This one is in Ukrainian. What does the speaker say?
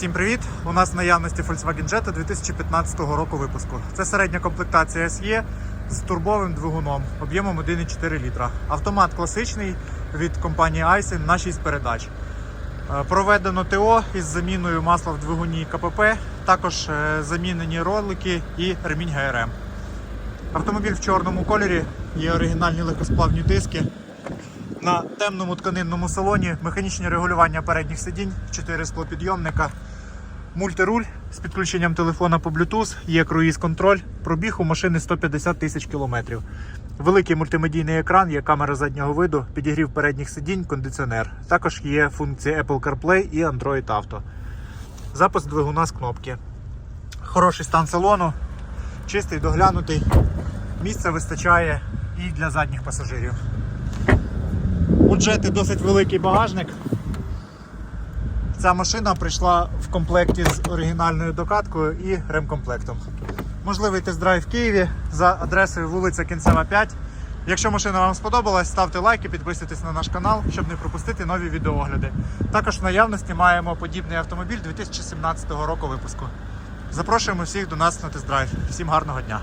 Всім привіт! У нас в наявності Volkswagen Jetta 2015 року випуску. Це середня комплектація SE з турбовим двигуном об'ємом 1,4 літра. Автомат класичний від компанії Aisin на 6 передач. Е, Проведено ТО із заміною масла в двигуні КПП, також е, замінені ролики і ремінь ГРМ. Автомобіль в чорному кольорі, є оригінальні легкосплавні диски. На темному тканинному салоні механічне регулювання передніх сидінь, 4 склопідйомника, мультируль з підключенням телефона по Bluetooth, є круїз-контроль, пробіг у машини 150 тисяч кілометрів. Великий мультимедійний екран, є камера заднього виду, підігрів передніх сидінь, кондиціонер. Також є функції Apple CarPlay і Android Auto. Запуск двигуна з кнопки. Хороший стан салону, чистий, доглянутий. Місця вистачає і для задніх пасажирів. У Джети досить великий багажник. Ця машина прийшла в комплекті з оригінальною докаткою і ремкомплектом. Можливий тест-драйв в Києві за адресою вулиця Кінцева 5. Якщо машина вам сподобалась, ставте лайки, підписуйтесь на наш канал, щоб не пропустити нові відеоогляди. Також в наявності маємо подібний автомобіль 2017 року випуску. Запрошуємо всіх до нас на тест-драйв. Всім гарного дня!